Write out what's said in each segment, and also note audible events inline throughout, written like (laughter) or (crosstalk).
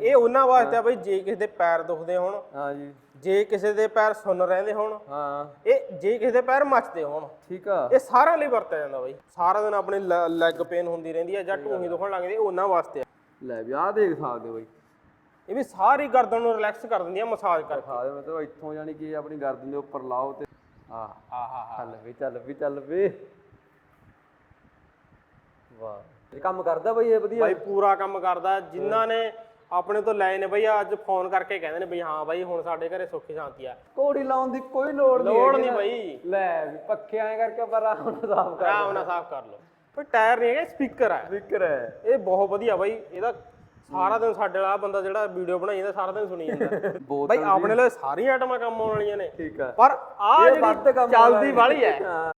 ਇਹ ਉਹਨਾਂ ਵਾਸਤੇ ਆ ਬਈ ਜੇ ਕਿਸੇ ਦੇ ਪੈਰ ਦੁਖਦੇ ਹੋਣ ਹਾਂ ਜੀ। ਜੇ ਕਿਸੇ ਦੇ ਪੈਰ ਸੁੰਨ ਰਹਿੰਦੇ ਹੋਣ ਹਾਂ। ਇਹ ਜੇ ਕਿਸੇ ਦੇ ਪੈਰ ਮੱਚਦੇ ਹੋਣ ਠੀਕ ਆ। ਇਹ ਸਾਰਿਆਂ ਲਈ ਵਰਤਿਆ ਜਾਂਦਾ ਬਈ। ਸਾਰਾ ਦਿਨ ਆਪਣੀ ਲੈਗ ਪੇਨ ਹੁੰਦੀ ਰਹਿੰਦੀ ਹੈ ਜਾਂ ਢੂਹੀ ਦੁਖਣ ਲੱਗਦੀ ਉਹਨਾਂ ਵਾਸਤੇ ਆ। ਲੈ ਵੀ ਆਹ ਦੇਖ ਸਕਦੇ ਬਈ। ਇਹ ਵੀ ਸਾਰੀ ਗਰਦਨ ਨੂੰ ਰਿਲੈਕਸ ਕਰ ਦਿੰਦੀ ਆ ਮਸਾਜ ਕਰਕੇ। ਖਾ ਦੇ ਮਤਲਬ ਇੱਥੋਂ ਜਾਨੀ ਕਿ ਆਪਣੀ ਗਰਦਨ ਦੇ ਉੱਪਰ ਲਾਓ ਤੇ ਆ ਆਹਾ ਚੱਲ ਵੀ ਚੱਲ ਵੀ ਚੱਲ ਵੀ। ਵਾਹ। ਇਹ ਕੰਮ ਕਰਦਾ ਬਈ ਇਹ ਵਧੀਆ। ਬਾਈ ਪੂਰਾ ਕੰਮ ਕਰਦਾ ਜਿਨ੍ਹਾਂ ਨੇ ਆਪਣੇ ਤੋਂ ਲਏ ਨੇ ਬਈ ਅੱਜ ਫੋਨ ਕਰਕੇ ਕਹਿੰਦੇ ਨੇ ਬਈ ਹਾਂ ਬਾਈ ਹੁਣ ਸਾਡੇ ਘਰੇ ਸੁੱਖੀ ਸ਼ਾਂਤੀ ਆ। ਕੋੜੀ ਲਾਉਣ ਦੀ ਕੋਈ ਲੋੜ ਨਹੀਂ ਲੋੜ ਨਹੀਂ। ਬਈ। ਲੈ ਵੀ ਪੱਖੇ ਐ ਕਰਕੇ ਪਰ ਆਹ ਹੁਣ ਸਾਫ਼ ਕਰ ਆਰਾਮ ਨਾਲ ਸਾਫ਼ ਕਰ ਲਓ। ਪਰ ਟਾਇਰ ਨਹੀਂ ਹੈਗਾ ਸਪੀਕਰ ਹੈ ਸਪੀਕਰ ਹੈ। ਇਹ ਬਹੁਤ ਵਧੀਆ ਬਾਈ ਇਹਦਾ ਸਾਰਾ ਦਿਨ ਸਾਡੇ ਵਾਲਾ ਬੰਦਾ ਜਿਹੜਾ ਵੀਡੀਓ ਬਣਾਈ ਜਾਂਦਾ ਸਾਰਾ ਦਿਨ ਸੁਣੀ ਜਾਂਦਾ। ਬਾਈ ਆਪਣੇ ਲਈ ਸਾਰੀਆਂ ਆਈਟਮਾਂ ਕੰਮ ਆਉਣ ਵਾਲੀਆਂ ਨੇ। ਠੀਕ ਆ ਪਰ ਆ ਜਿਹੜੀ ਚੱਲਦੀ ਵਾਲੀ ਹਾਂ।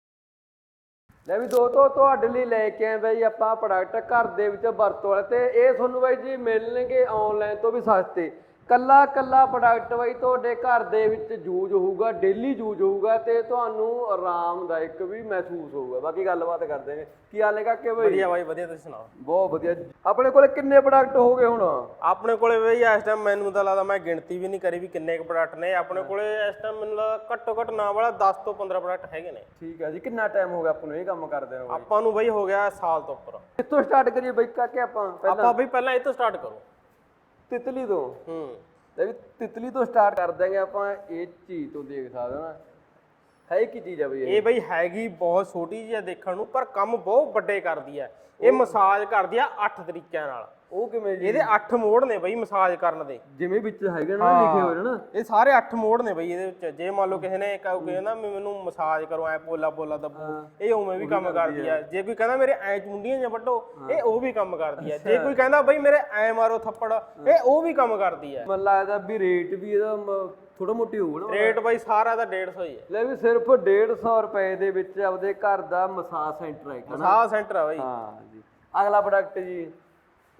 ਲੈ ਵੀ ਦੋਸਤੋ, ਤੁਹਾਡੇ ਲਈ ਲੈ ਕੇ ਆਏ ਬਈ ਆਪਾਂ ਪ੍ਰੋਡਕਟ ਘਰ ਦੇ ਵਿੱਚ ਵਰਤੋਂ ਵਾਲੇ ਤੇ ਇਹ ਤੁਹਾਨੂੰ ਬਾਈ ਜੀ ਮਿਲਣਗੇ ਆਨਲਾਈਨ ਤੋਂ ਵੀ ਸਸਤੇ। ਕੱਲਾ ਕੱਲਾ ਪ੍ਰੋਡਕਟ ਬਾਈ ਤੁਹਾਡੇ ਘਰ ਦੇ ਵਿੱਚ ਯੂਜ਼ ਹੋਊਗਾ ਡੇਲੀ ਯੂਜ਼ ਹੋਊਗਾ ਤੇ ਤੁਹਾਨੂੰ ਆਰਾਮਦਾਇਕ ਵੀ ਮਹਿਸੂਸ ਹੋਊਗਾ। ਬਾਕੀ ਗੱਲਬਾਤ ਕਰਦੇ ਨੇ ਕੀ ਹਾਲ ਹੈ ਕਾਕੇ ਬਾਈ? ਵਧੀਆ ਬਾਈ ਵਧੀਆ ਤੁਸੀਂ ਸੁਣਾਓ? ਬਹੁਤ ਵਧੀਆ। ਆਪਣੇ ਕੋਲੇ ਕਿੰਨੇ ਪ੍ਰੋਡਕਟ ਹੋ ਗਏ ਹੁਣ? ਆਪਣੇ ਕੋਲੇ ਬਈ ਇਸ ਟਾਈਮ ਮੈਨੂੰ ਤਾਂ ਲੱਗਦਾ ਮੈਂ ਗਿਣਤੀ ਵੀ ਨਹੀਂ ਕਰੀ ਵੀ ਕਿੰਨੇ ਕੁ ਪ੍ਰੋਡਕਟ ਨੇ। ਆਪਣੇ ਕੋਲੇ ਇਸ ਟਾਈਮ ਮੈਨੂੰ ਲੱਗਦਾ ਘੱਟੋ ਘੱਟ ਨਾ ਵਾਲਾ 10 ਤੋਂ 15 ਪ੍ਰੋਡਕਟ ਹੈਗੇ ਨੇ। ਠੀਕ ਹੈ ਜੀ ਕਿੰਨਾ ਟਾਈਮ ਹੋ ਗਿਆ ਆਪਾਂ ਨੂੰ ਇਹ ਕੰਮ ਕਰਦੇ ਨੂੰ ਬਾਈ? ਆਪਾਂ ਨੂੰ ਬਈ ਹੋ ਗਿਆ ਸਾਲ ਤੋਂ ਉੱਪਰ। ਕਿੱਥੋਂ ਸਟਾਰਟ ਕਰੀਏ ਬਾਈ ਕਾਕੇ ਆਪਾਂ ਪਹਿਲਾਂ? ਆਪਾਂ ਬਈ ਪਹਿਲਾਂ ਇਹ ਤੋਂ ਸਟਾਰਟ ਕਰੋ। ਤਿਤਲੀ ਤੋਂ? ਹੂੰ। ਤੇ ਵੀ ਤਿਤਲੀ ਤੋਂ ਸਟਾਰਟ ਕਰ ਦਾਂਗੇ ਆਪਾਂ ਇਹ ਚੀਜ਼ ਤੋਂ ਦੇਖ ਸਕਦੇ ਹੋ ਨਾ। ਹੈ ਕੀ ਚੀਜ਼ ਆ ਬਈ ਇਹ। ਬਈ ਹੈਗੀ ਬਹੁਤ ਛੋਟੀ ਜਿਹੀ ਆ ਦੇਖਣ ਨੂੰ ਪਰ ਕੰਮ ਬਹੁਤ ਵੱਡੇ ਕਰਦੀ ਹੈ ਇਹ ਮਸਾਜ ਕਰਦੀ ਆ 8 ਤਰੀਕਿਆਂ ਨਾਲ। ਉਹ ਕਿਵੇਂ ਜੀ? ਇਹਦੇ 8 ਮੋਡ ਨੇ ਬਈ ਮਸਾਜ ਕਰਨ ਦੇ। ਜਿਵੇਂ ਵਿੱਚ ਹੈਗੇ ਨਾ ਲਿਖੇ ਹੋਏ ਨੇ ਇਹ ਸਾਰੇ 8 ਮੋਡ ਨੇ ਬਈ ਇਹਦੇ ਵਿੱਚ। ਜੇ ਮੰਨ ਲਓ ਕਿਸੇ ਨੇ ਕਹੋ ਕਿ ਨਾ ਵੀ ਮੈਨੂੰ ਮਸਾਜ ਕਰੋ ਐ ਪੋਲਾ ਪੋਲਾ ਦੱਬੋ ਇਹ ਉਵੇਂ ਵੀ ਕੰਮ ਕਰਦੀ ਆ। ਜੇ ਕੋਈ ਕਹਿੰਦਾ ਮੇਰੇ ਐ ਚੁੰਡੀਆਂ ਜਾਂ ਵੱਡੋ ਇਹ ਉਹ ਵੀ ਕੰਮ ਕਰਦੀ ਆ। ਜੇ ਕੋਈ ਕਹਿੰਦਾ ਬਈ ਮੇਰੇ ਐ ਮਾਰੋ ਥੱਪੜ ਇਹ ਉਹ ਵੀ ਕੰਮ ਕਰਦੀ ਆ। ਮੈਨੂੰ ਲੱਗਦਾ ਵੀ ਰੇਟ ਵੀ ਇਹਦਾ ਥੋੜਾ ਮੋਟੀ ਹੋਊਗਾ ਨਾ। ਰੇਟ ਬਈ ਸਾਰਾ ਦਾ 150 ਹੀ ਹੈ ਲੈ ਵੀ ਸਿਰਫ 150 ਰੁਪਏ ਦੇ ਵਿੱਚ ਆਪਦੇ ਘਰ ਦਾ ਮਸਾਜ ਸੈਂਟਰ ਹੈ ਸਾਹ ਸੈਂਟਰ ਆ ਬਈ। ਹਾਂ ਜੀ। ਅਗਲਾ ਪ੍ਰੋਡਕਟ ਜੀ।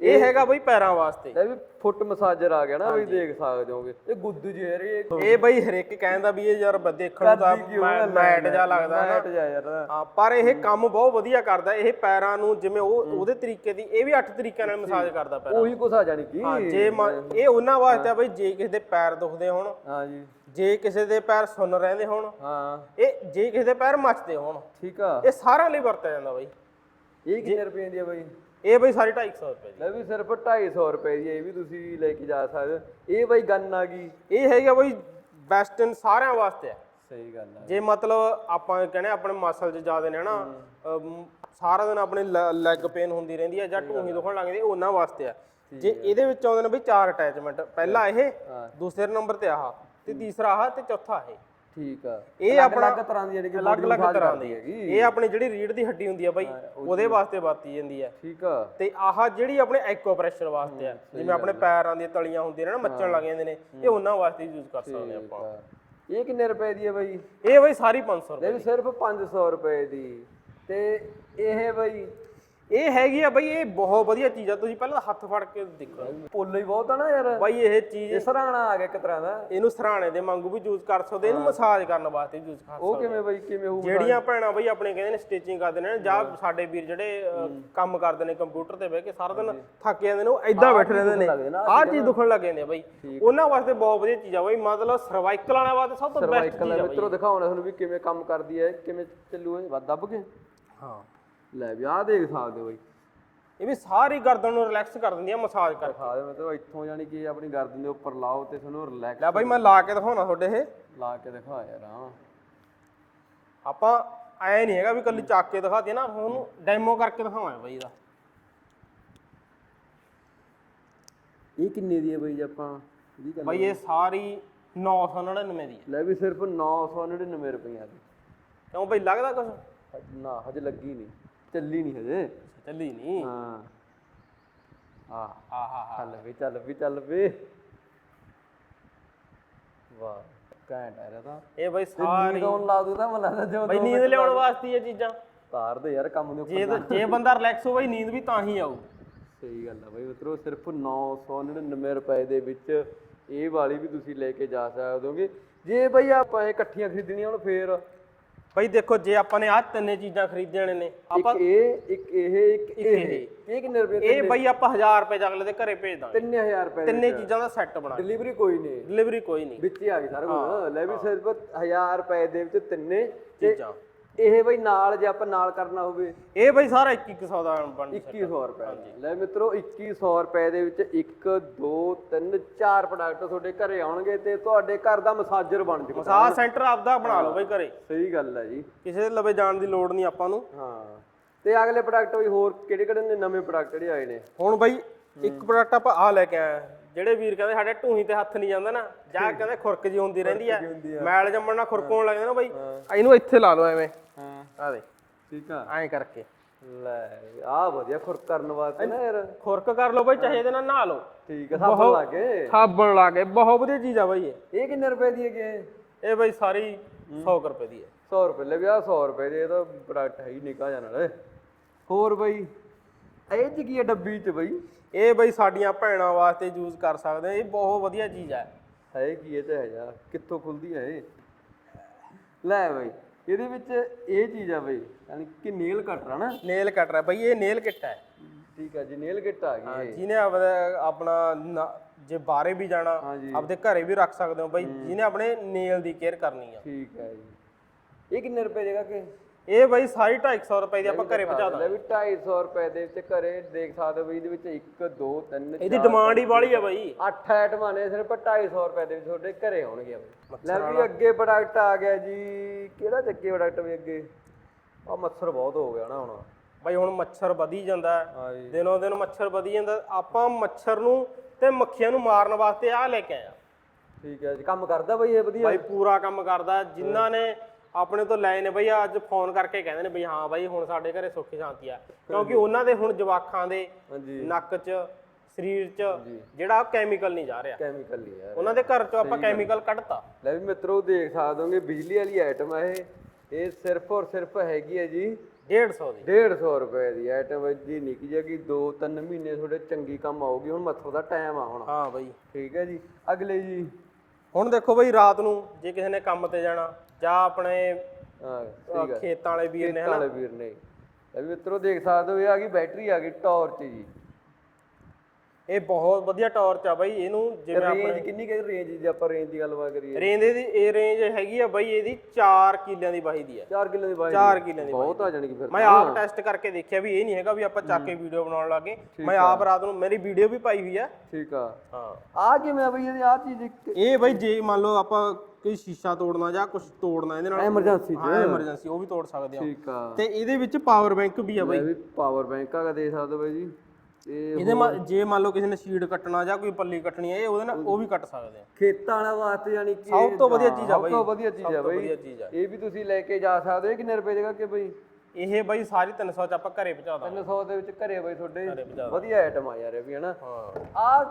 ਇਹ ਹੈਗਾ ਬਈ ਪੈਰਾਂ ਵਾਸਤੇ। ਲੈ ਵੀ ਫੁੱਟ ਮਸਾਜਰ ਆ ਗਿਆ ਨਾ ਵੀ ਦੇਖ ਸਕਦੇ ਹੋਗੇ। ਇਹ ਗੁੱਦੂ ਜੀ ਇਹ ਇਹ ਬਈ ਹਰੇਕ ਕਹਿੰਦਾ ਵੀ ਇਹ ਯਾਰ ਦੇਖਣ ਨੂੰ ਤਾਂ ਮੈਟ ਜਾ ਲੱਗਦਾ ਨਾ। ਮੈਟ ਜਾ ਯਾਰ। ਹਾਂ ਪਰ ਇਹ ਕੰਮ ਬਹੁਤ ਵਧੀਆ ਕਰਦਾ। ਇਹ ਪੈਰਾਂ ਨੂੰ ਜਿਵੇਂ ਉਹ ਉਹਦੇ ਤਰੀਕੇ ਦੀ ਇਹ ਵੀ 8 ਤਰੀਕਿਆਂ ਨਾਲ ਮਸਾਜ ਕਰਦਾ ਪੈਰਾਂ ਉਹੀ ਕੁਛ ਆ ਜਾਣੀ ਕੀ। ਹਾਂ ਜੇ ਇਹ ਉਹਨਾਂ ਵਾਸਤੇ ਆ ਬਈ ਜੇ ਕਿਸੇ ਦੇ ਪੈਰ ਦੁਖਦੇ ਹੋਣ ਹਾਂ ਜੀ। ਜੇ ਕਿਸੇ ਦੇ ਪੈਰ ਸੁੰਨ ਰਹਿੰਦੇ ਹੋਣ ਹਾਂ। ਇਹ ਜੇ ਕਿਸੇ ਦੇ ਪੈਰ ਮੱਚਦੇ ਹੋਣ ਠੀਕ ਆ। ਇਹ ਸਾਰਿਆਂ ਲਈ ਵਰਤਿਆ ਜਾਂਦਾ ਬਈ। ਇਹ ਕਿੰਨੇ ਰੁਪਏ ਦੀ ਆ ਬਾਈ? ਇਹ ਬਈ ਸਾਰੀ 250 ਰੁਪਏ ਲੈ ਵੀ ਸਿਰਫ 250 ਰੁਪਏ ਦੀ ਆ, ਇਹ ਵੀ ਤੁਸੀਂ ਲੈ ਕੇ ਜਾ ਸਕਦੇ ਹੋ। ਇਹ ਬਾਈ ਗੰਨ ਆ ਗਈ। ਇਹ ਹੈਗਾ ਬਈ ਵੈਸਟਰਨ ਸਾਰਿਆਂ ਵਾਸਤੇ ਆ। ਸਹੀ ਗੱਲ ਆ। ਜੇ ਮਤਲਬ ਆਪਾਂ ਕਹਿੰਦੇ ਆਪਣੇ ਮਸਲ 'ਚ ਜ਼ਿਆਦਾ ਨੇ ਨਾ ਅਮ, ਸਾਰਾ ਦਿਨ ਆਪਣੀ ਲੈਗ ਪੇਨ ਹੁੰਦੀ ਰਹਿੰਦੀ ਹੈ ਜਾਂ ਢੂਹੀ ਦੁਖਣ ਲੱਗਦੀ ਇਹ ਉਹਨਾਂ ਵਾਸਤੇ ਆ। ਜੇ ਇਹਦੇ ਵਿੱਚ ਆਉਂਦੇ ਨੇ ਬਈ ਚਾਰ ਅਟੈਚਮੈਂਟ ਪਹਿਲਾ ਇਹ ਦੂਸਰੇ ਨੰਬਰ ਤੇ ਆਹ ਤੇ ਤੀਸਰਾ ਆਹ ਤੇ ਚੌਥਾ ਇਹ। ਠੀਕ ਆ। ਇਹ ਆਪਣਾ ਅਲੱਗ ਤਰ੍ਹਾਂ ਦੀ ਜਿਹੜੀ ਕਿ ਅਲੱਗ ਅਲੱਗ massage ਤਰ੍ਹਾਂ ਦੀ। ਹੈਗੀ। ਇਹ ਆਪਣੀ ਜਿਹੜੀ ਰੀੜ ਦੀ ਹੱਡੀ ਹੁੰਦੀ ਆ ਬਾਈ ਉਹਦੇ ਵਾਸਤੇ ਵਰਤੀ ਜਾਂਦੀ ਹੈ ਠੀਕ ਆ। ਤੇ ਆਹ ਜਿਹੜੀ ਆਪਣੇ ਐਕੋਪ੍ਰੈਸ਼ਰ ਵਾਸਤੇ ਆ ਜਿਵੇਂ ਆਪਣੇ ਪੈਰਾਂ ਦੀਆਂ ਤਲੀਆਂ ਹੁੰਦੀਆਂ ਨੇ ਨਾ ਮੱਚਣ ਲੱਗ ਜਾਂਦੇ ਨੇ ਇਹ ਉਹਨਾਂ ਵਾਸਤੇ ਯੂਜ਼ ਕਰ ਸਕਦੇ ਆਪਾਂ। ਇਹ ਕਿੰਨੇ ਰੁਪਏ ਦੀ ਹੈ ਬਾਈ? ਇਹ ਬਈ ਸਾਰੀ 500 ਰੁਪਏ ਇਹ ਸਿਰਫ 500 ਰੁਪਏ ਦੀ। ਤੇ ਇਹ ਬਾਈ ਇਹ ਹੈਗੀ ਆ ਬਈ ਇਹ ਬਹੁਤ ਵਧੀਆ ਚੀਜ਼ ਆ। ਤੁਸੀਂ ਪਹਿਲਾਂ ਹੱਥ ਫੜ ਕੇ ਦੇਖੋ। ਪੁੱਲ ਹੀ ਬਹੁਤ ਆ ਨਾ ਯਾਰ। ਬਾਈ ਇਹ ਚੀਜ਼ ਇਹ ਸਰਾਣਾ ਆ ਗਿਆ ਇੱਕ ਤਰ੍ਹਾਂ ਦਾ। ਇਹਨੂੰ ਸਰਾਣੇ ਦੇ ਵਾਂਗੂ ਵੀ ਯੂਜ਼ ਕਰ ਸਕਦੇ ਇਹਨੂੰ ਮਸਾਜ ਕਰਨ ਵਾਸਤੇ ਯੂਜ਼ ਕਰ ਸਕਦੇ। ਉਹ ਕਿਵੇਂ ਬਾਈ ਕਿਵੇਂ ਹੋਊ ਜਿਹੜੀਆਂ ਭੈਣਾਂ ਬਈ ਆਪਣੇ ਕਹਿੰਦੇ ਨੇ ਸਟਿਚਿੰਗ ਕਰਦੇ ਨੇ ਜਾਂ ਸਾਡੇ ਵੀਰ ਜਿਹੜੇ ਕੰਮ ਕਰਦੇ ਨੇ ਕੰਪਿਊਟਰ ਤੇ ਬਹਿ ਕੇ ਸਾਰਾ ਦਿਨ ਥੱਕ ਜਾਂਦੇ ਨੇ ਉਹ ਐਦਾਂ ਬੈਠੇ ਰਹਿੰਦੇ ਨੇ। ਆਹ ਚੀਜ਼ ਦੁਖਣ ਲੱਗ ਜਾਂਦੇ ਆ ਬਈ। ਉਹਨਾਂ ਵਾਸਤੇ ਬਹੁਤ ਵਧੀਆ ਚੀਜ਼ ਆ ਬਈ ਮਤਲਬ ਸਰਵਾਈਕਲ ਵਾਲਿਆਂ ਵਾਸਤੇ ਸਭ ਤੋਂ ਬੈਸਟ ਚੀਜ਼ ਆ ਬਈ। ਮਿੱਤਰੋ ਦਿਖਾਉਣਾ ਤੁਹਾਨੂੰ ਵੀ ਕਿਵੇਂ ਕੰਮ ਕਰਦੀ ਹੈ ਕਿਵੇਂ ਚੱਲੂ ਇਹ ਦੱਬ ਕੇ? ਹਾਂ। ਲੈ ਵੀ ਆਹ ਦੇਖ ਸਕਦੇ ਹੋ ਬਾਈ। ਇਹ ਵੀ ਸਾਰੀ ਗਰਦਨ ਨੂੰ ਰਿਲੈਕਸ ਕਰ ਦਿੰਦੀ ਆ ਮਸਾਜ ਕਰਕੇ। ਖਾ ਦੇ ਮਤਲਬ ਇੱਥੋਂ ਜਾਨੀ ਕਿ ਆਪਣੀ ਗਰਦਨ ਦੇ ਉੱਪਰ ਲਾਓ ਤੇ ਤੁਹਾਨੂੰ ਰਿਲੈਕਸ ਲੈ ਬਾਈ ਮੈਂ ਲਾ ਕੇ ਦਿਖਾਉਣਾ ਤੁਹਾਡੇ ਇਹ। ਲਾ ਕੇ ਦਿਖਾ ਯਾਰ ਹਾਂ ਆਪਾਂ ਐ ਨਹੀਂ ਹੈਗਾ ਵੀ ਕੱਲੀ ਚੱਕ ਕੇ ਦਿਖਾਤੀ ਨਾ ਤੁਹਾਨੂੰ ਡੈਮੋ ਕਰਕੇ ਦਿਖਾਵਾਂ ਬਾਈ ਇਹਦਾ। ਇਹ ਕਿੰਨੇ ਦੀ ਹੈ ਬਾਈ ਜੇ ਆਪਾਂ ਇਹਦੀ ਗੱਲ ਬਾਈ ਇਹ ਸਾਰੀ 999 ਦੀ ਹੈ। ਲੈ ਵੀ ਸਿਰਫ 999 ਰੁਪਈਆ ਦੀ। ਕਿਉਂ ਬਾਈ ਲੱਗਦਾ ਕੁਝ ਨਾ ਹਜੇ ਲੱਗੀ ਨਹੀਂ। ਚੱਲੀ ਨਹੀਂ ਹਜੇ। ਚੱਲੀ ਨਹੀਂ? ਹਾਂ। ਆ ਆਹ ਹਾ ਚੱਲ ਵੀ ਚੱਲ ਵੀ ਚੱਲ ਵੀ। ਵਾਹ ਘੈਂਟ ਆ ਰਿਹਾ ਤਾਂ ਇਹ ਬਾਈ ਨੀਂਦ ਸਾਰੀ ਆਉਣ ਲਾ ਦੂ ਤਾਂ ਮੈਨੂੰ ਲੱਗਦਾ ਬਾਈ ਨੀਂਦ ਲਿਆਉਣ ਵਾਸਤੇ ਇਹ ਚੀਜ਼ਾਂ। ਤਾਰ ਦੇ ਯਾਰ ਕੰਮ ਦੇ ਉੱਪਰ ਜੇ ਤਾਂ- ਜੇ ਬੰਦਾ ਰਿਲੈਕਸ ਹੋ ਬਾਈ ਨੀਂਦ ਵੀ ਤਾਂ ਹੀ ਆਊ। ਸਹੀ ਗੱਲ ਆ ਬਾਈ ਮਿੱਤਰੋ ਸਿਰਫ 999 ਰੁਪਏ ਦੇ ਵਿੱਚ ਇਹ ਵਾਲੀ ਵੀ ਤੁਸੀਂ ਲੈ ਕੇ ਜਾ ਸਕਦੇ ਹੋਗੇ। ਜੇ ਬਈ ਆਪਾਂ ਇਹ ਇਕੱਠੀਆਂ ਖਰੀਦਣੀਆਂ ਹੁਣ ਫੇਰ ਬਈ ਦੇਖੋ ਜੇ ਆਪਾਂ ਨੇ ਆਹ ਤਿੰਨੇ ਚੀਜ਼ਾਂ ਖਰੀਦਣੀਆਂ ਨੇ ਆਪਾਂ ਇੱਕ ਇਹ ਇੱਕ ਇਹ ਇੱਕ ਇਹ। ਇਹ। ਕਿੰਨੇ ਰੁਪਏ ਇਹ ਬਈ ਆਪਾਂ 1000 ਰੁਪਏ ਚ ਅਗਲੇ ਦੇ ਘਰੇ ਭੇਜ ਦਾਂਗੇ। 3000 ਰੁਪਏ ਤਿੰਨੇ ਚੀਜ਼ਾਂ ਦਾ ਸੈੱਟ ਬਣਾ। ਡਿਲੀਵਰੀ ਕੋਈ ਨਹੀਂ। ਡਿਲੀਵਰੀ ਕੋਈ ਨਹੀਂ। ਵਿੱਚ ਹੀ ਆ ਗਈ ਸਾਰਾ ਕੁਝ। ਲੈ ਵੀ ਸਿਰਫ 1000 ਰੁਪਏ ਦੇ ਵਿੱਚ ਤਿੰਨੇ। ਚੀਜ਼ਾਂ। ਇਹ ਬਈ ਨਾਲ ਜੇ ਆਪਾਂ ਨਾਲ ਕਰਨਾ ਹੋਵੇ। ਇਹ ਬਈ ਸਾਰਾ 2100 ਦਾ ਬਣ 2100 ਰੁਪਏ ਲੈ ਮਿੱਤਰੋ 2100 ਰੁਪਏ ਦੇ ਵਿੱਚ 1 2 3 4 ਪ੍ਰੋਡਕਟ ਤੁਹਾਡੇ ਘਰੇ ਆਉਣਗੇ ਤੇ ਤੁਹਾਡੇ ਘਰ ਦਾ ਮਸਾਜਰ ਬਣ ਜੂਗਾ। ਮਸਾਜ ਸੈਂਟਰ ਆਪਦਾ ਬਣਾ ਲਓ ਬਈ ਘਰੇ। ਸਹੀ ਗੱਲ ਹੈ ਜੀ। ਕਿਸੇ ਦੇ ਲਵੇ ਜਾਣ ਦੀ ਲੋੜ ਨਹੀਂ ਆਪਾਂ ਨੂੰ। ਹਾਂ। ਤੇ ਅਗਲੇ ਪ੍ਰੋਡਕਟ ਵੀ ਹੋਰ ਕਿਹੜੇ ਕਿਹੜੇ ਨੇ? ਨਵੇਂ ਪ੍ਰੋਡਕਟ ਜਿਹੜੇ ਆਏ ਨੇ? ਹੁਣ ਬਈ ਇੱਕ ਪ੍ਰੋਡਕਟ ਆਪਾਂ ਆ ਲੈ ਕੇ ਆਏ ਆ। ਜਿਹੜੇ ਵੀਰ ਕਹਿੰਦੇ ਸਾਡੇ ਢੂਹੀ ਤੇ ਹੱਥ ਨਹੀਂ ਜਾਂਦਾ ਨਾ ਜਾਂ ਕਹਿੰਦੇ ਖੁਰਕ ਜੀ ਹੁੰਦੀ ਰਹਿੰਦੀ ਆ। ਮੈਲ ਜੰਮਣ ਨਾਲ ਖੁਰਕ ਹੋਣ ਲੱਗ ਜਾਂਦਾ ਬਈ। ਇਹਨੂੰ ਇੱਥੇ ਲਾ ਲਓ ਐਵੇਂ। ਹਾਂ। ਆ ਦੇ ਠੀਕ ਆ। ਐਂ ਕਰਕੇ। ਲੈ ਆ ਵਧੀਆ ਖੁਰਕ ਕਰਨ ਵਾਸਤੇ ਨਾ ਯਾਰ। ਖੁਰਕ ਕਰ ਲਓ ਬਈ ਚਾਹੇ ਇਹਦੇ ਨਾਲ ਨਹਾ ਲਓ। ਠੀਕ ਆ ਸਾਬਣ ਲਾ ਕੇ। ਸਾਬਣ ਲਾ ਕੇ ਬਹੁਤ ਵਧੀਆ ਚੀਜ਼ ਆ ਬਈ ਇਹ। ਇਹ ਕਿੰਨੇ ਰੁਪਏ ਦੀ ਹੈਗੀ ਇਹ? ਇਹ ਬਈ ਸਾਰੀ 100 ਕੁ ਰੁਪਏ ਦੀ ਹੈ 100 ਰੁਪਏ ਲੈ ਵੀ ਆ 100 ਰੁਪਏ ਦੇ ਇਹ ਤਾਂ ਪ੍ਰੋਡਕਟ ਹੈ ਹੀ ਨਿਕਾ ਜਾਣ ਵਾਲੇ ਹੋਰ ਬਈ? ਇਹ ਚ ਕੀ ਹੈ ਡੱਬੀ ਚ ਬਈ? ਇਹ ਬਈ ਸਾਡੀਆਂ ਭੈਣਾਂ ਵਾਸਤੇ ਯੂਜ਼ ਕਰ ਸਕਦੇ ਆ ਇਹ ਬਹੁਤ ਵਧੀਆ ਚੀਜ਼ ਹੈ ਹੈ ਕੀ ਇਹ ਤੇ ਹੈ ਯਾਰ ਕਿੱਥੋਂ ਖੁੱਲਦੀ ਹੈ ਇਹ? ਲੈ ਬਈ ਇਹਦੇ ਵਿੱਚ ਇਹ ਚੀਜ਼ ਆ ਬਈ ਯਾਨੀ ਕਿ ਨੇਲ ਕਟਰ ਨਾ। ਨੇਲ ਕਟਰ ਬਈ ਇਹ ਨੇਲ ਕਿੱਟ ਹੈ ਠੀਕ ਆ ਜੀ ਨੇਲ ਕਿੱਟ ਆ ਗਈ ਇਹ। ਜਿਹਨੇ ਆਪਦਾ ਆਪਣਾ ਨਾ- ਜੇ ਬਾਹਰੇ ਵੀ ਜਾਣਾ ਹਾਂਜੀ। ਆਪਦੇ ਘਰੇ ਵੀ ਰੱਖ ਸਕਦੇ ਹੋ ਬਈ ਜਿਹਨੇ ਆਪਣੇ ਨੇਲ ਦੀ ਕੇਅਰ ਕਰਨੀ ਆ। ਠੀਕ ਹੈ ਜੀ। ਇਹ ਕਿੰਨੇ ਰੁਪਏ ਦੇਗਾ ਕਿ? ਇਹ ਬਈ ਸਾਰੀ 250 ਰੁਪਏ ਦੀ ਆਪਾਂ ਘਰੇ ਪਹੁੰਚਾ ਦਾਂਗੇ। ਵੀ 250 ਰੁਪਏ ਦੇ ਵਿੱਚ ਘਰੇ ਦੇਖ ਸਕਦੇ ਹੋ ਵੀ ਇਹਦੇ ਵਿੱਚ 1 2 3 ਇਹਦੀ ਡਿਮਾਂਡ ਹੀ ਵਾਲੀ ਆ ਬਈ। 8 ਆਈਟਮਾਂ ਨੇ ਸਿਰਫ 250 ਰੁਪਏ ਦੇ ਵਿੱਚ ਤੁਹਾਡੇ ਘਰੇ ਆਉਣਗੇ ਲੈ ਵੀ ਅੱਗੇ ਪ੍ਰੋਡਕਟ ਆ ਗਿਆ ਜੀ। ਕਿਹੜਾ ਚੱਕੇ ਪ੍ਰੋਡਕਟ ਵੀ ਅੱਗੇ? ਆ ਮੱਛਰ ਬਹੁਤ ਹੋ ਗਿਆ ਨਾ ਹੁਣ। ਬਈ ਹੁਣ ਮੱਛਰ ਵਧੀ ਜਾਂਦਾ ਦਿਨੋਂ ਦਿਨ ਮੱਛਰ ਵਧੀ ਜਾਂਦਾ। ਆਪਾਂ ਮੱਛਰ ਨੂੰ ਤੇ ਮੱਖੀਆਂ ਨੂੰ ਮਾਰਨ ਵਾਸਤੇ ਆ ਲੈ ਕੇ ਆਇਆ ਠੀਕ ਹੈ ਜੀ। ਕੰਮ ਕਰਦਾ ਬਈ ਇਹ ਵਧੀਆ। ਬਾਈ ਪੂਰਾ ਕੰਮ ਕਰਦਾ। ਜਿਨ੍ਹਾਂ ਨੇ ਆਪਣੇ ਤੋਂ ਲਏ ਨੇ ਬਈ ਅੱਜ ਫੋਨ ਕਰਕੇ ਕਹਿੰਦੇ ਨੇ ਬਈ ਹਾਂ ਬਾਈ ਹੁਣ ਸਾਡੇ ਘਰੇ ਸੁੱਖ ਸ਼ਾਂਤੀ ਆ। ਕਿਉਂਕਿ ਉਹਨਾਂ ਦੇ ਹੁਣ ਜਵਾਖਾਂ ਦੇ ਨੱਕ 'ਚ ਸਰੀਰ 'ਚ ਜਿਹੜਾ ਕੈਮੀਕਲ ਨਹੀਂ ਜਾ ਰਿਹਾ। ਕੈਮੀਕਲ ਹੀ ਹੈ ਉਹਨਾਂ ਦੇ ਘਰ 'ਚੋਂ ਆਪਾਂ ਕੈਮੀਕਲ ਕੱਢਤਾ। ਲੈ ਵੀ ਮਿੱਤਰੋ ਦੇਖ ਸਕਦੇ ਹੋਗੇ ਬਿਜਲੀ ਵਾਲੀ ਆਈਟਮ ਹੈ ਇਹ। ਇਹ ਸਿਰਫ ਔਰ ਸਿਰਫ ਹੈਗੀ ਹੈ ਜੀ 150 ਦੀ। 150 ਰੁਪਏ ਦੀ ਆਈਟਮ ਹੈ ਜੀ। ਨਿੱਕੀ ਜਿਹੀ ਕਿ 2-3 ਮਹੀਨੇ ਤੁਹਾਡੇ ਚੰਗੀ ਕੰਮ ਆਊਗੀ। ਹੁਣ ਮੱਥੋਂ ਦਾ ਟਾਈਮ ਆ ਹੁਣ। ਹਾਂ ਬਾਈ। ਠੀਕ ਹੈ ਜੀ। ਅਗਲੇ ਜੀ। ਹੁਣ ਦੇਖੋ ਬਈ ਰਾਤ ਨੂੰ ਜੇ ਕਿਸੇ ਨੇ ਕੰਮ ਤੇ ਜਾਣਾ ਜਾਂ ਆਪਣੇ ਹਾਂ ਖੇਤਾਂ ਵਾਲੇ ਵੀਰ ਨੇ ਕਾਲੇ ਵੀਰ ਨੇ। ਇਹ ਵੀ ਮਿੱਤਰੋ ਦੇਖ ਸਕਦੇ ਹੋ ਇਹ ਆ ਗਈ ਬੈਟਰੀ ਆ ਗਈ ਟਾਰਚ ਜੀ। ਇਹ ਬਹੁਤ ਵਧੀਆ ਟਾਰਚ ਆ ਬਾਈ ਇਹਨੂੰ ਜਿਵੇਂ ਰੇਂਜ ਕਿੰਨੀ ਕਿ ਰੇਂਜ ਜੇ ਆਪਾਂ ਰੇਂਜ ਦੀ ਗੱਲਬਾਤ ਕਰੀਏ? ਰੇਂਜ ਦੀ ਇਹ ਰੇਂਜ ਹੈਗੀ ਆ ਬਾਈ ਇਹਦੀ 4 ਕਿੱਲਿਆਂ ਦੀ ਬਾਈ ਦੀ ਆ। 4 ਕਿਲੋ ਦੀ ਬਾਈ 4 ਕਿੱਲਿਆਂ ਦੀ ਬਹੁਤ ਆ ਜਾਣੀ ਕਿ ਫਿਰ ਮੈਂ ਆਪ ਟੈਸਟ ਕਰਕੇ ਦੇਖਿਆ ਵੀ ਇਹ ਨਹੀਂ ਹੈਗਾ ਵੀ ਆਪਾਂ ਚੱਕ ਕੇ ਵੀਡੀਓ ਬਣਾਉਣ ਲੱਗੇ। ਮੈਂ ਆਪ ਰਾਤ ਨੂੰ ਮੇਰੀ ਵੀਡੀਓ ਵੀ ਪਾਈ ਹੋਈ ਆ। ਠੀਕ ਆ। ਹਾਂ। ਆ ਕਿਵੇਂ ਆ ਬਈ ਇਹਦੀ? ਆ ਚੀਜ਼ ਇੱਕ ਇਹ ਬਾਈ ਜੇ ਮੰਨ ਲਓ ਆਪਾਂ ਕੋਈ ਸ਼ੀਸ਼ਾ ਤੋੜਨਾ ਜਾਂ ਕੁਝ ਤੋੜਨਾ ਇਹਦੇ ਨਾਲ ਐਮਰਜੈਂਸੀ ਹਾਂ ਐਮਰਜੈਂਸੀ ਉਹ ਵੀ ਤੋੜ ਸਕਦੇ ਆ। ਠੀਕ ਆ। ਤੇ ਇਹਦੇ ਵਿੱਚ ਪਾਵਰ ਬੈਂਕ ਵੀ ਆ ਬਾਈ। ਇਹ ਵੀ ਪਾਵਰ ਬੈਂਕ ਆ ਦੇ ਸਕਦੇ ਬਾਈ ਜੀ। ਇਹਦੇ ਜੇ ਮੰਨ ਲਓ ਕਿਸੇ ਨੇ ਸ਼ੀਟ ਕੱਟਣਾ ਜਾਂ ਕੋਈ ਪੱਲੀ ਕੱਟਣੀ ਹੈ ਇਹ ਉਹਦੇ ਨਾਲ ਉਹ ਵੀ ਕੱਟ ਸਕਦੇ ਆ। ਖੇਤਾਂ ਵਾਲਾ ਵਾਸਤੇ ਯਾਨੀ ਕਿ ਸਭ ਤੋਂ ਵਧੀਆ ਚੀਜ਼ ਆ ਸਭ ਬਾਈ। ਤੋਂ ਵਧੀਆ ਚੀਜ਼ ਆ ਸਭ ਤੋਂ ਬਾਈ। ਵਧੀਆ ਚੀਜ਼ ਆ। ਇਹ ਵੀ ਤੁਸੀਂ ਲੈ ਕੇ ਜਾ ਸਕਦੇ ਹੋ ਕਿੰਨੇ ਰੁਪਏ ਦੇਗਾ ਕਿ ਬਾਈ? ਇਹ ਬਾਈ ਸਾਰੀ 300 ਚ ਆਪਾਂ ਘਰੇ ਪਹੁੰਚਾ ਦਾਂਗੇ। 300 ਦੇ ਵਿੱਚ ਘਰੇ ਬਾਈ ਤੁਹਾਡੇ ਵਧੀਆ ਆਈਟਮ ਆ ਯਾਰ ਇਹ ਵੀ ਹਨਾ ਹਾਂ। ਆ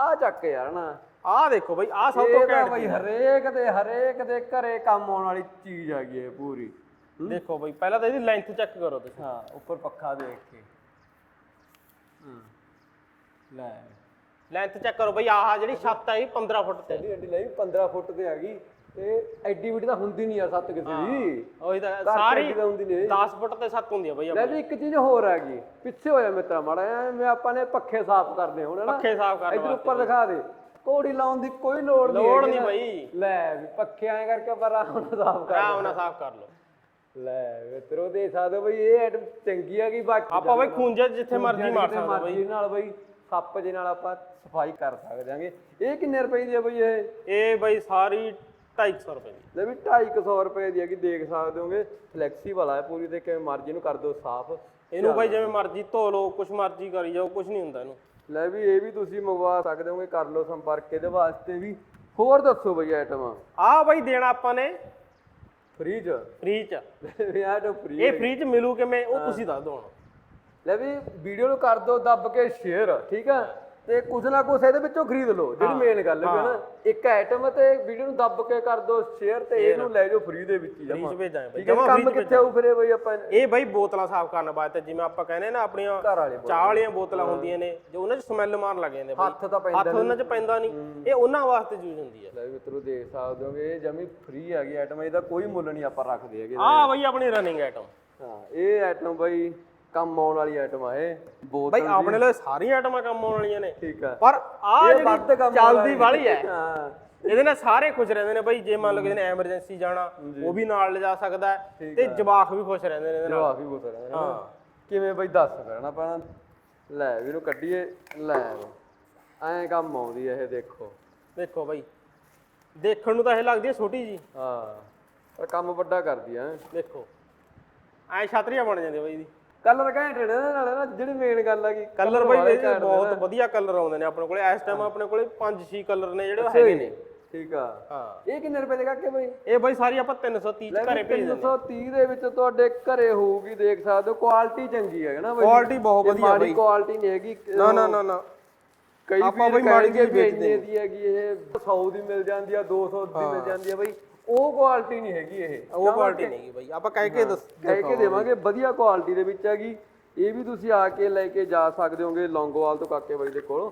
ਆ ਚੱਕ ਯਾਰ ਨਾ। ਆਹ ਦੇਖੋ ਬਾਈ ਆਹ ਸਭ ਤੋਂ ਘੈਂਟ ਬਾਈ ਹਰੇਕ ਦੇ ਹਰੇਕ ਦੇ ਘਰੇ ਕੰਮ ਆਉਣ ਵਾਲੀ ਚੀਜ਼ ਆ ਗਈ ਇਹ ਪੂਰੀ। ਦੇਖੋ ਬਾਈ ਪਹਿਲਾਂ ਤਾਂ ਇਹਦੀ ਲੈਂਥ ਚੈੱਕ ਕਰੋ ਤੁਸੀਂ। ਹਾਂ ਉੱਪਰ ਪੱਖਾ ਦੇਖ ਕੇ। ਹਾਂ। ਲੈ। ਲੈਂਥ ਚੈੱਕ ਕਰੋ ਬਾਈ ਆਹ ਜਿਹੜੀ ਛੱਤ ਹੈ ਇਹ 15 ਫੁੱਟ ਤੇ। ਐਡੀ ਐਡੀ ਲਈ 15 ਫੁੱਟ ਤੇ ਆ ਗਈ ਤੇ ਐਡੀ ਵੱਡੀ ਤਾਂ ਹੁੰਦੀ ਨਹੀਂ ਯਾਰ ਸੱਤ ਕਿਸੇ ਦੀ। ਉਹੀ ਤਾਂ ਸਾਰੀ ਐਡੀ ਤਾਂ ਹੁੰਦੀ ਨਹੀਂ। 10 ਫੁੱਟ ਤੇ ਛੱਤ ਹੁੰਦੀ ਆ ਬਾਈ ਲੈ ਇੱਕ ਚੀਜ਼ ਹੋਰ ਆ ਗਈ ਪਿੱਛੇ ਹੋਇਆ ਮਿੱਤਰਾ ਮਾੜਾ ਜਿਹਾ, ਆਪਾਂ ਨੇ ਪੱਖੇ ਸਾਫ਼ ਕਰਨੇ ਹੁਣ ਨਾ? ਪੱਖੇ ਸਾਫ਼ ਕਰਨ ਇਧਰ ਉੱਪਰ ਦਿਖਾ ਦੇ। ਕੋੜੀ ਲਾਉਣ ਦੀ ਕੋਈ ਲੋੜ ਨਹੀਂ ਲੋੜ ਹੈਗੀ ਨਹੀਂ ਨਾ। ਬਾਈ। ਲੈ ਵੀ ਪੱਖੇ ਐਂ ਕਰਕੇ ਪਰ ਆਹ ਸਾਫ਼ ਕਰ ਆਰਾਮ ਨਾਲ ਸਾਫ਼ ਕਰ ਲਓ। ਲੈ ਮਿੱਤਰੋ ਦੇ ਸਕਦੇ ਹੋ ਬਈ ਇਹ ਆਈਟਮ ਚੰਗੀ ਆ ਗਈ ਬਾਕੀ ਆਪਾਂ ਬਾਈ ਖੂੰਜਾ ਜਿੱਥੇ ਮਰਜ਼ੀ ਮਾਰ ਸਕਦੇ ਬਾਈ ਮਰਜ਼ੀ ਨਾਲ ਬਈ ਸੱਪ ਜੇ ਨਾਲ ਆਪਾਂ ਸਫ਼ਾਈ ਕਰ ਸਕਦੇ ਆਂਗੇ ਇਹ ਕਿੰਨੇ ਰੁਪਏ ਦੀ ਆ ਬਈ ਇਹ? ਇਹ ਬਾਈ ਸਾਰੀ 250 ਰੁਪਏ ਦੀ। ਲੈ ਵੀ 250 ਰੁਪਏ ਦੀ ਹੈਗੀ ਦੇਖ ਸਕਦੇ ਹੋਗੇ। ਫਲੈਕਸੀਬਲ ਆ ਪੂਰੀ ਤੇ ਕਿਵੇਂ ਮਰਜ਼ੀ ਨੂੰ ਕਰ ਦਿਓ ਸਾਫ਼। ਇਹਨੂੰ ਬਾਈ ਜਿਵੇਂ ਮਰਜ਼ੀ ਧੋ ਲਓ ਕੁਛ ਮਰਜ਼ੀ ਕਰੀ ਜਾਓ ਕੁਛ ਨਹੀਂ ਹੁੰਦਾ ਇਹਨੂੰ। ਲੈ ਵੀ ਇਹ ਵੀ ਤੁਸੀਂ ਮੰਗਵਾ ਸਕਦੇ ਹੋਗੇ ਕਰ ਲਓ ਸੰਪਰਕ ਇਹਦੇ ਵਾਸਤੇ ਵੀ। ਹੋਰ ਦੱਸੋ ਬਈ ਆਈਟਮ ਆਹ ਬਾਈ ਦੇਣਾ ਆਪਾਂ ਨੇ ਫ੍ਰੀਜ ਫ੍ਰੀ ਚ। ਵੀ ਆਈਟਮ ਫ੍ਰੀ ਇਹ ਫ੍ਰੀ ਚ ਮਿਲੂ ਕਿਵੇਂ ਉਹ ਤੁਸੀਂ ਦੱਸ ਦਿਓ ਹੁਣ। ਲੈ ਵੀ ਵੀਡੀਓ ਨੂੰ ਕਰ ਦਿਓ ਦੱਬ ਕੇ ਸ਼ੇਅਰ ਠੀਕ ਆ? ਤੇ ਕੁਝ ਨਾ ਕੁਝ ਇਹਦੇ ਵਿੱਚੋਂ ਖਰੀਦ ਲਓ ਜਿਹੜੀ ਮੇਨ ਗੱਲ ਹੈ ਨਾ ਇੱਕ ਆਈਟਮ ਤੇ ਵੀਡੀਓ ਨੂੰ ਦੱਬ ਕੇ ਕਰ ਦਿਓ ਸ਼ੇਅਰ ਤੇ ਇਹਨੂੰ ਲੈ ਜਾਓ ਫ੍ਰੀ ਦੇ ਵਿੱਚ ਹੀ ਜਮਾ ਫ੍ਰੀ ਭੇਜਾਂਗੇ ਬਈ। ਹੈ ਕੰਮ ਕਿੱਥੇ ਆਊ ਫਿਰ ਬਈ ਆਪਾਂ? ਇਹ ਬਈ ਬੋਤਲਾਂ ਸਾਫ਼ ਕਰਨ ਵਾਸਤੇ ਜਿਵੇਂ ਆਪਾਂ ਕਹਿੰਦੇ ਨਾ ਆਪਣੀਆਂ ਚਾਹ ਵਾਲੀਆਂ ਬੋਤਲਾਂ ਹੁੰਦੀਆਂ ਨੇ ਜੋ ਉਹਨਾਂ 'ਚ ਸਮੈਲ ਮਾਰਨ ਲੱਗ ਜਾਂਦੇ ਬਈ। ਹੱਥ ਤਾਂ ਪੈਂਦਾ ਹੱਥ ਉਹਨਾਂ 'ਚ ਪੈਂਦਾ ਨਹੀਂ। ਇਹ ਉਹਨਾਂ ਵਾਸਤੇ ਯੂਜ਼ ਹੁੰਦੀ ਹੈ। ਲੈ ਮਿੱਤਰੋ ਦੇਖ ਸਕਦੇ ਹੋਗੇ ਇਹ ਜਮੀ ਫ੍ਰੀ ਹੈਗੀ ਆਈਟਮ ਇਹਦਾ ਕੋਈ ਮੁੱਲ ਨਹੀਂ ਆਪਾਂ ਰੱਖਦੇ ਹੈਗੇ। ਆਹ ਬਈ ਆਪਣੀ ਰਨਿੰਗ ਆਈਟਮ ਹਾਂ ਇਹ ਆਈਟਮ ਬਈ ਕੰਮ ਆਉਣ ਵਾਲੀ ਆਈਟਮ ਆ ਇਹ। ਬੋਤਲ ਬਈ ਆਪਣੇ ਲਈ ਸਾਰੀਆਂ ਆਈਟਮਾਂ ਕੰਮ ਆਉਣ ਵਾਲੀਆਂ ਨੇ। ਠੀਕ ਆ। ਪਰ ਵੱਧ ਜਿਹੜੀ ਚੱਲਦੀ ਵਾਲੀ। ਹੈ ਹਾਂ। ਇਹਦੇ ਨਾਲ ਸਾਰੇ ਖੁਸ਼ ਰਹਿੰਦੇ ਨੇ ਬਈ ਜੇ ਮੰਨ ਲਓ ਕਿਸੇ ਨੇ ਐਮਰਜੈਂਸੀ ਜਾਣਾ ਉਹ ਵੀ ਨਾਲ ਲਿਜਾ ਸਕਦਾ ਤੇ ਜਵਾਕ ਵੀ ਖੁਸ਼ ਰਹਿੰਦੇ ਨੇ ਇਹਦੇ ਨਾਲ। ਜਵਾਬ ਵੀ ਬੋਤਲ ਹੈ ਹਾਂ। ਕਿਵੇਂ ਬਈ ਦੱਸ ਕਰਨਾ ਪੈਣਾ ਲੈ ਵੀ ਇਹਨੂੰ ਕੱਢੀਏ ਲੈ ਐਂ ਕੰਮ ਆਉਂਦੀ ਇਹ ਦੇਖੋ। ਦੇਖੋ ਬਈ ਦੇਖਣ ਨੂੰ ਤਾਂ ਇਹ ਲੱਗਦੀ ਹੈ ਛੋਟੀ ਜੀ ਹਾਂ। ਪਰ ਕੰਮ ਵੱਡਾ ਕਰਦੀ ਆ। ਦੇਖੋ। ਐ ਛਤਰੀਆਂ ਬਣ ਜਾਂਦੀਆਂ ਬਈ ਦੀ ਕਲਰ ਘੈਂਟ ਨੇ ਇਹਦੇ ਨਾਲ ਨਾ ਜਿਹੜੀ ਮੇਨ ਗੱਲ ਆ ਕਿ ਕਲਰ ਬਈ ਬਹੁਤ ਵਧੀਆ ਕਲਰ ਆਉਂਦੇ ਨੇ ਆਪਣੇ ਕੋਲੇ ਇਸ ਟਾਈਮ ਆਪਣੇ ਕੋਲੇ 5-6 ਕਲਰ ਨੇ ਜਿਹੜੇ ਹੈਗੇ ਨੇ। ਠੀਕ ਆ। ਹਾਂ। ਇਹ ਕਿੰਨੇ ਰੁਪਏ ਦੇ ਕਾਕੇ ਬਈ? ਇਹ ਬਈ ਸਾਰੀ ਆਪਾਂ 330 ਚ ਘਰੇ ਭੇਜ ਦਿੰਦੇ 330 ਦੇ ਵਿੱਚ ਤੁਹਾਡੇ ਘਰੇ ਹੋਊਗੀ ਦੇਖ ਸਕਦੇ ਹੋ ਕੁਆਲਿਟੀ ਚੰਗੀ ਹੈ ਨਾ ਬਈ? ਕੁਆਲਿਟੀ ਬਹੁਤ ਵਧੀਆ ਮਾੜੀ ਬਈ। ਕੁਆਲਿਟੀ ਨਹੀਂ ਹੈਗੀ ਨਾ ਨਾ ਨਾ ਨਾ। ਕਈ ਆਪਾਂ ਬਈ ਮਾੜੀ ਜਿਹੀ ਵੇਚਦੇ ਦੀ ਹੈਗੀ ਇਹ 100 ਦੀ ਮਿਲ ਜਾਂਦੀ ਆ 200 ਦੀ ਮਿਲ ਜਾਂਦੀ ਆ ਬਈ। ਉਹ ਕੁਆਲਿਟੀ ਨਹੀਂ ਹੈਗੀ ਇਹ। ਉਹ ਕੁਆਲਿਟੀ ਨਹੀਂ ਹੈਗੀ ਬਈ। ਆਪਾਂ ਕਹਿ ਕੇ ਦੱਸ ਕਹਿ ਕੇ ਦੇਵਾਂਗੇ ਵਧੀਆ ਕੁਆਲਿਟੀ ਦੇ ਵਿੱਚ ਹੈਗੀ। ਇਹ ਵੀ ਤੁਸੀਂ ਆ ਕੇ ਲੈ ਕੇ ਜਾ ਸਕਦੇ ਹੋਗੇ ਲੌਂਗੋਵਾਲ ਤੋਂ ਕਾਕੇ ਬਾਈ ਦੇ ਕੋਲ।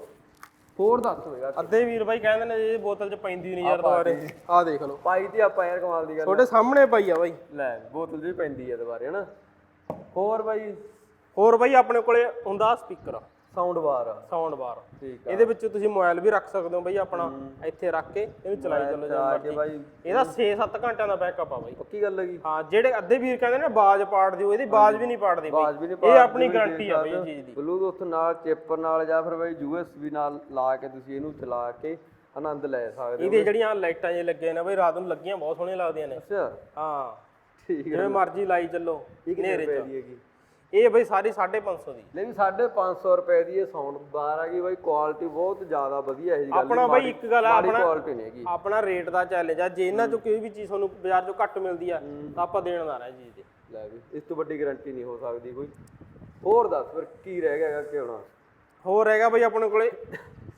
ਹੋਰ ਦੱਸ ਹੋਏਗਾ ਅੱਧੇ ਵੀਰ ਬਾਈ ਕਹਿੰਦੇ ਨੇ ਇਹ ਬੋਤਲ ਚ ਪੈਂਦੀ ਨਹੀਂ ਯਾਰ ਦੁਬਾਰੇ। ਆਹ ਦੇਖ ਲਓ। ਪਾਈ ਤੇ ਆਪਾਂ ਯਾਰ ਕਮਾਲ ਦੀ ਗੱਲ ਤੁਹਾਡੇ ਸਾਹਮਣੇ ਪਈ ਆ ਬਾਈ। ਲੈ ਬੋਤਲ ਜੀ ਪੈਂਦੀ ਆ ਦੁਬਾਰੇ ਹਨਾ। ਹੋਰ ਬਾਈ? ਹੋਰ ਬਾਈ ਆਪਣੇ ਕੋਲੇ ਹੁੰਦਾ speaker. Sound bar. Sound bar. ਠੀਕ ਇਹਦੇ ਵਿੱਚ ਤੁਸੀਂ ਮੋਬਾਈਲ ਵੀ ਰੱਖ ਸਕਦੇ ਹੋ ਬਾਈ ਆਪਣਾ ਇੱਥੇ ਰੱਖ ਕੇ ਇਹਨੂੰ ਚਲਾਈ ਚੱਲੋ ਜਦੋਂ ਆ ਕੇ ਬਾਈ। ਇਹਦਾ 6-7 ਘੰਟਿਆਂ ਦਾ ਬੈਕਅਪ ਆ ਬਾਈ। ਪੱਕੀ ਗੱਲ ਹੈਗੀ ਹਾਂ ਜਿਹੜੇ ਅੱਧੇ ਵੀਰ ਕਹਿੰਦੇ ਨੇ ਬਾਜ ਪਾੜ ਦਿਓ ਇਹਦੀ ਬਾਜ ਵੀ ਨਹੀਂ ਪਾੜਦੀ ਬਾਈ। ਇਹ ਆਪਣੀ ਗਾਰੰਟੀ ਆ ਬਾਈ ਚੀਜ਼ ਦੀ। ਬਲੂਟੁੱਥ ਨਾਲ ਚਿੱਪ ਨਾਲ ਜਾਂ ਫਿਰ ਬਾਈ ਯੂਐਸਬੀ ਨਾਲ ਲਾ ਕੇ ਤੁਸੀਂ ਇਹਨੂੰ ਚਲਾ ਕੇ ਆਨੰਦ ਲੈ ਸਕਦੇ ਹੋ ਇਹਦੇ ਜਿਹੜੀਆਂ ਲਾਈਟਾਂ ਜੇ ਲੱਗੇ ਨੇ ਬਾਈ ਰਾਤ ਨੂੰ ਲੱਗੀਆਂ ਬਹੁਤ ਸੋਹਣੀਆਂ ਲੱਗਦੀਆਂ ਨੇ। ਅੱਛਾ। ਹਾਂ। ਠੀਕ ਹੈ ਜਿਵੇਂ ਮਰਜ਼ੀ ਲਾਈ ਚੱਲੋ ਹਨੇਰੇ ਚ। ਇਹ ਬਾਈ ਸਾਰੀ 550 ਦੀ। ਵੀ 550 ਰੁਪਏ ਦੀ ਇਹ ਸਾਊਂਡ ਬਾਰ ਹੈਗੀ ਬਾਈ ਕੁਆਲਿਟੀ ਬਹੁਤ ਜ਼ਿਆਦਾ ਵਧੀਆ ਹੈ ਜੀ ਗੱਲ ਆਪਣਾ ਬਾਈ ਇੱਕ ਗੱਲ ਆ ਆਪਣਾ ਕੁਆਲਿਟੀ ਨਹੀਂ ਹੈਗੀ। ਆਪਣਾ ਰੇਟ ਦਾ ਚੈਲੰਜ ਆ ਜੇ ਇਹਨਾਂ ਚੋਂ ਕੋਈ ਵੀ ਚੀਜ਼ ਤੁਹਾਨੂੰ ਬਾਜ਼ਾਰ ਚੋਂ ਘੱਟ ਮਿਲਦੀ ਆ ਤਾਂ ਆਪਾਂ ਦੇਣ ਦਾ ਨਾ ਚੀਜ਼ ਦੇ। ਲੈ ਵੀ ਇਸ ਤੋਂ ਵੱਡੀ ਗਾਰੰਟੀ ਨਹੀਂ ਹੋ ਸਕਦੀ ਕੋਈ। ਹੋਰ ਦੱਸ ਫਿਰ ਕੀ ਰਹਿ ਗਿਆ ਕਿ ਹੋਣਾ ਹੋਰ ਹੈਗਾ ਬਾਈ ਆਪਣੇ ਕੋਲੇ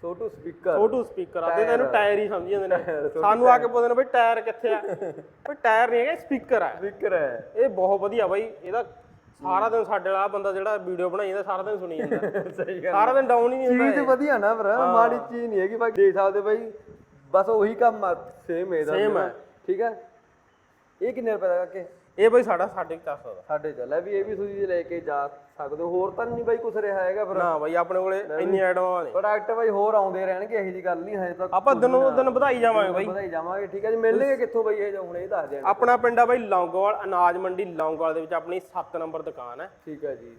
ਛੋਟੂ ਸਪੀਕਰ ਛੋਟੂ ਸਪੀਕਰ ਆ ਤੇ ਇਹਨੂੰ ਟਾਇਰ ਹੀ ਸਮਝ ਜਾਂਦੇ ਨੇ। (laughs) ਸਾਨੂੰ ਆ ਕੇ ਪੁੱਛਦੇ ਨੇ ਬਈ ਟਾਇਰ ਕਿੱਥੇ ਆ? (laughs) ਬਈ ਟਾਇਰ ਨਹੀਂ ਹੈਗਾ ਸਪੀਕਰ ਆ। ਸਪੀਕਰ ਹੈ। ਇਹ ਬਹੁਤ ਵਧੀਆ ਬਾਈ ਇਹਦਾ ਸਾਰਾ ਦਿਨ ਸਾਡੇ ਵਾਲਾ ਬੰਦਾ ਜਿਹੜਾ ਵੀਡੀਓ ਬਣਾਈ ਜਾਂਦਾ ਸਾਰਾ ਦਿਨ ਸੁਣੀ ਜਾਂਦਾ। (laughs) ਸਹੀ ਸਾਰਾ ਦਿਨ ਡਾਊਨ ਹੀ ਨਹੀਂ ਹੁੰਦਾ ਚੀਜ਼ ਵਧੀਆ ਨਾ ਭਰਾ ਮਾੜੀ ਚੀਜ਼ ਨਹੀਂ ਹੈਗੀ ਬਾਈ ਦੇਖ ਸਕਦੇ ਬਾਈ ਬਸ ਉਹੀ ਕੰਮ ਆ ਸੇਮ ਇਹਦਾ Same। ਹੈ। ਠੀਕ ਹੈ ਇਹ ਕਿੰਨੇ ਰੁਪਏ ਦਾ ਕਾਕੇ? ਇਹ ਬਾਈ ਸਾਡਾ 450 ਦਾ। ਸਾਡੇ ਚੱਲ ਹੈ ਵੀ ਇਹ ਵੀ ਤੁਸੀਂ ਲੈ ਕੇ ਜਾ ਸਕਦੇ ਹੋ ਹੋਰ ਤਾਂ ਨਹੀਂ ਬਾਈ ਕੁਛ ਰਿਹਾ ਹੈਗਾ ਫਿਰ। ਨਾ ਬਾਈ ਆਪਣੇ ਕੋਲੇ ਇੰਨੀ ਐਡਵਾਂ ਨੇ ਪ੍ਰੋਡਕਟ ਬਾਈ ਹੋਰ ਆਉਂਦੇ ਰਹਿਣਗੇ ਇਹੋ ਜੀ ਗੱਲ ਨਹੀਂ ਹਜੇ ਤੱਕ ਆਪਾਂ ਦਿਨੋਂ ਦਿਨ ਵਧਾਈ ਜਾਵਾਂਗੇ ਬਾਈ। ਵਧਾਈ ਜਾਵਾਂਗੇ ਠੀਕ ਹੈ ਜੀ ਮਿਲਣਗੇ ਕਿੱਥੋਂ ਬਾਈ ਇਹ ਹੁਣ ਇਹ ਦੱਸ ਦੇਣ ਆਪਣਾ ਪਿੰਡ ਆ ਬਾਈ ਲੌਂਗੋਵਾਲ ਅਨਾਜ ਮੰਡੀ ਲੌਂਗੋਵਾਲ ਦੇ ਵਿੱਚ ਆਪਣੀ 7 ਨੰਬਰ ਦੁਕਾਨ ਹੈ। ਠੀਕ ਹੈ ਜੀ।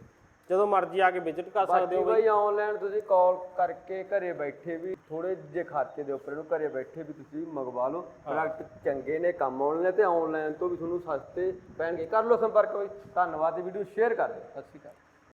ਜਦੋਂ ਮਰਜ਼ੀ ਆ ਕੇ ਵਿਜ਼ਿਟ ਕਰ ਸਕਦੇ ਹੋ ਬਾਈ। ਆਨਲਾਈਨ ਤੁਸੀਂ ਕਾਲ ਕਰਕੇ ਘਰੇ ਬੈਠੇ ਵੀ ਥੋੜੇ ਜਿਹੇ ਖਰਚੇ ਦੇ ਉੱਪਰ ਇਹਨੂੰ ਘਰੇ ਬੈਠੇ ਵੀ ਤੁਸੀਂ ਮੰਗਵਾ ਲਓ। ਪ੍ਰੋਡਕਟ ਚੰਗੇ ਨੇ ਕੰਮ ਆਉਣ ਨੇ ਤੇ ਆਨਲਾਈਨ ਤੋਂ ਵੀ ਤੁਹਾਨੂੰ ਸਸਤੇ ਪੈਣਗੇ। ਕਰ ਲਓ ਸੰਪਰਕ ਬਾਈ। ਧੰਨਵਾਦ ਵੀਡੀਓ ਸ਼ੇਅਰ ਕਰ ਦਿਓ। ਸਤਿ ਸ਼੍ਰੀ ਅਕਾਲ।